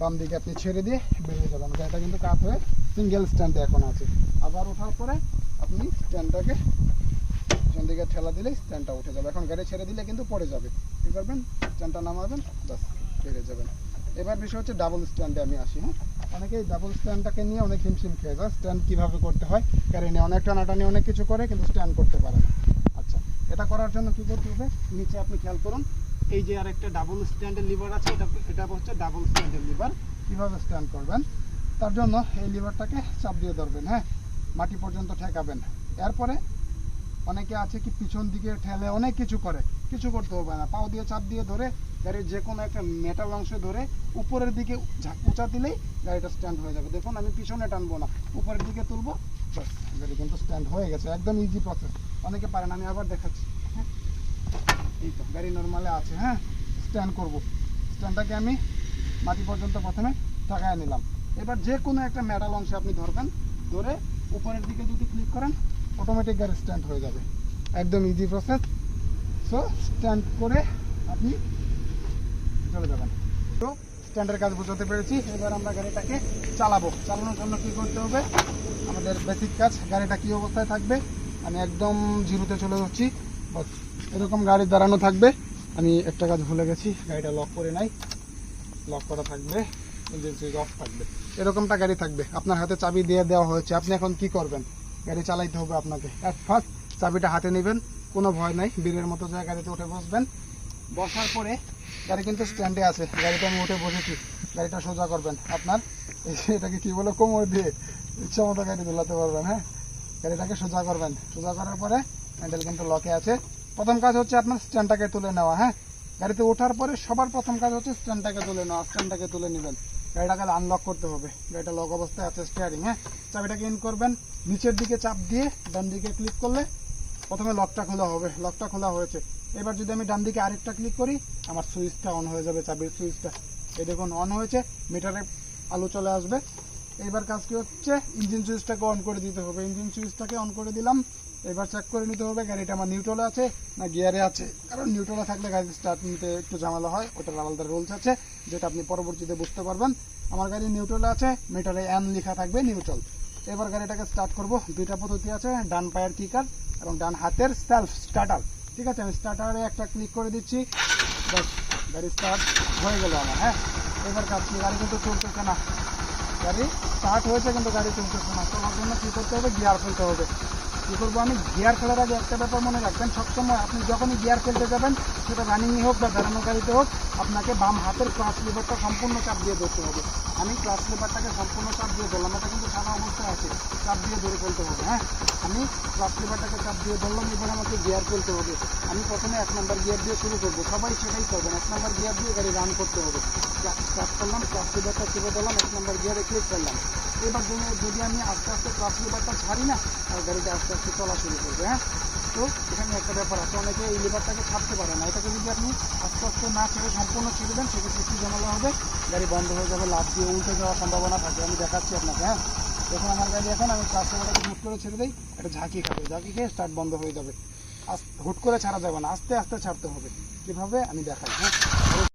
বাম দিকে আপনি ছেড়ে দিয়ে বেরিয়ে যাবেন। গাড়িটা কিন্তু কাত হয়ে সিঙ্গেল স্ট্যান্ডে এখন আছে। আবার ওঠার পরে আপনি স্ট্যান্ডটাকে পিছন দিকে ঠেলা দিলেই স্ট্যান্ডটা উঠে যাবে। এখন গাড়ি ছেড়ে দিলে কিন্তু পড়ে যাবে। কী করবেন? স্ট্যান্ডটা নামাবেন, ব্যাস, বেরিয়ে যাবেন। এবার বিষয় হচ্ছে ডাবল স্ট্যান্ডে আমি আসি হ্যাঁ? অনেকেই ডাবল স্ট্যান্ডটাকে নিয়ে অনেক হিমশিম খেয়ে যায়। স্ট্যান্ড কীভাবে করতে হয়? গাড়ি নিয়ে অনেক টানাটানি, অনেক কিছু করে, কিন্তু স্ট্যান্ড করতে পারে না। আচ্ছা এটা করার জন্য কী করতে হবে? নিচে আপনি খেয়াল করুন এই যে আরেকটা ডাবল স্ট্যান্ডের লিভার আছে, এটা এটা হচ্ছে ডাবল স্ট্যান্ডের লিভার কীভাবে স্ট্যান্ড করবেন? তার জন্য এই লিভারটাকে চাপ দিয়ে ধরবেন হ্যাঁ? মাটি পর্যন্ত ঠেকাবেন। এরপরে অনেকে আছে কি পিছন দিকে ঠেলে অনেক কিছু করে, কিছু করতে হবে না। পাও দিয়ে চাপ দিয়ে ধরে গাড়ির যে কোনো একটা মেটাল অংশ ধরে উপরের দিকে উঁচা দিলেই গাড়িটা স্ট্যান্ড হয়ে যাবে। দেখুন, আমি পিছনে টানবো না, উপরের দিকে তুলবো গাড়ি কিন্তু স্ট্যান্ড হয়ে গেছে। একদম ইজি প্রসেস অনেকে পারেন আমি আবার দেখাচ্ছি। এই তো, গাড়ি নর্মালে আছে হ্যাঁ? স্ট্যান্ড করব। স্ট্যান্ডটাকে আমি মাটি পর্যন্ত প্রথমে টাকায় নিলাম। এবার যে কোনো একটা মেটাল অংশে আপনি ধরবেন, ধরে উপরের দিকে যদি ক্লিক করেন অটোমেটিক গাড়ি স্ট্যান্ড হয়ে যাবে। একদম ইজি প্রসেস সো স্ট্যান্ড করে আপনি চলে যাবেন। তো স্ট্যান্ডের কাজ বোঝাতে পেরেছি। এবার আমরা গাড়িটাকে চালাবো। চালানোর জন্য কী করতে হবে? আমাদের বেসিক কাজ, গাড়িটা কী অবস্থায় থাকবে? আমি একদম জিরোতে চলে যাচ্ছি। বাস। এরকম গাড়ি দাঁড়ানো থাকবে। আমি একটা কাজ ভুলে গেছি, গাড়িটা লক করে নাই। লক করা থাকবে সুইচ অফ থাকবে। এরকমটা গাড়ি থাকবে। আপনার হাতে চাবি দিয়ে দেওয়া হয়েছে। আপনি এখন কি করবেন? গাড়ি চালাইতে হবে আপনাকে। অ্যাট ফার্স্ট চাবিটা হাতে নেবেন, কোনো ভয় নাই। বীরের মতো যায় গাড়িতে উঠে বসবেন। বসার পরে গাড়ি কিন্তু স্ট্যান্ডে আছে। গাড়িতে আমি উঠে বসেছি। গাড়িটা সোজা করবেন। আপনার এটাকে কি বলে, কোমর দিয়ে ইচ্ছা মতো গাড়ি দোলাতে পারবেন হ্যাঁ? গাড়িটাকে সোজা করবেন। সোজা করার পরে হ্যান্ডেল কিন্তু লকে আছে। প্রথম কাজ হচ্ছে আপনার স্ট্যান্ডটাকে তুলে নেওয়া হ্যাঁ? গাড়িতে ওঠার পরে সবার প্রথম কাজ হচ্ছে স্ট্যান্ডটাকে তুলে নেওয়া, স্ট্যান্ডটাকে তুলে নেবেন। গাড়িটাকে আনলক করতে হবে। গাড়িটা লক অবস্থায় আছে স্টিয়ারিং হ্যাঁ? চাবিটাকে ইন করবেন, নিচের দিকে চাপ দিয়ে ডান দিকে ক্লিক করলে প্রথমে লকটা খোলা হবে। লকটা খোলা হয়েছে। এবার যদি আমি ডান দিকে আরেকটা ক্লিক করি, আমার সুইচটা অন হয়ে যাবে, চাবির সুইচটা। এই দেখুন অন হয়েছে মিটারে আলো চলে আসবে। এবার কাজ কি হচ্ছে? ইঞ্জিন সুইচটাকে অন করে দিতে হবে। ইঞ্জিন সুইচটাকে অন করে দিলাম। এবার চেক করে নিতে হবে, গাড়িটা আমার নিউট্রালে আছে না গিয়ারে আছে। কারণ নিউট্রালে থাকলে গাড়ি স্টার্ট নিতে একটু ঝামেলা হয়, ওটার আলাদা রুলস আছে, যেটা আপনি পরবর্তীতে বুঝতে পারবেন। আমার গাড়ি নিউট্রালে আছে মিটারে এন লেখা থাকবে নিউট্রাল এবার গাড়িটাকে স্টার্ট করব, দুইটা পদ্ধতি আছে, ডান পায়ের কিকার এবং ডান হাতের সেলফ স্টার্টার ঠিক আছে, আমি স্টার্টারে একটা ক্লিক করে দিচ্ছি গাড়ি স্টার্ট হয়ে গেল আমার হ্যাঁ? এবার কাজ গাড়ি কিন্তু চলতেছে না। গাড়ি স্টার্ট হয়েছে কিন্তু গাড়ি চলতেছে না তোমার জন্য কী করতে হবে গিয়ার ফেলতে হবে। কী করব? আমি গিয়ার ফেলার আগে একটা ব্যাপার মনে রাখবেন, সবসময় আপনি যখনই গিয়ার ফেলতে যাবেন, সেটা রানিংই হোক বা দাঁড়ানো গাড়িতে হোক, আপনাকে বাম হাতের ক্লাস লিভারটা সম্পূর্ণ চাপ দিয়ে ধরতে হবে। আমি ক্লাস লিভারটাকে সম্পূর্ণ চাপ দিয়ে ধরলাম, এটা কিন্তু সাদা অবস্থায় আছে, চাপ দিয়ে ধরে ফেলতে হবে হ্যাঁ? আমি ক্লাস লিভারটাকে চাপ দিয়ে ধরলাম, এবার আমাকে গিয়ার ফেলতে হবে। আমি প্রথমে এক নম্বর গিয়ার দিয়ে শুরু করব, সবাই সেটাই করবেন, এক নম্বর গিয়ার দিয়ে গাড়ি রান করতে হবে। স্টার্ট করলাম ক্লাস লিভারটা চেপে দিলাম, এক নম্বর গিয়ারে ক্লিক করলাম। এবার যদি- আমি আস্তে আস্তে ক্লাস লিভারটা ছাড়ি না আর গাড়িটা আস্তে আস্তে চলা শুরু করবে হ্যাঁ? তো এখানে একটা ব্যাপার আছে, অনেকে এই লিভারটাকে ছাড়তে পারে না। এটাকে যদি আপনি আস্তে আস্তে না ছেড়ে সম্পূর্ণ ছেড়ে দেন, সেক্ষেত্রে কী ঝামেলা হবে? গাড়ি বন্ধ হয়ে যাবে লাভ দিয়ে উল্টে যাওয়ার সম্ভাবনা থাকে। আমি দেখাচ্ছি আপনাকে হ্যাঁ? যখন আমার গাড়ি এখন, আমি ক্লাস লিভারটাকে হুট করে ছেড়ে দিই, একটা ঝাঁকি খাবে। ঝাঁকি খেয়ে স্টার্ট বন্ধ হয়ে যাবে। হুট করে ছাড়া যাবে না, আস্তে আস্তে ছাড়তে হবে। কীভাবে? আমি দেখাই হ্যাঁ?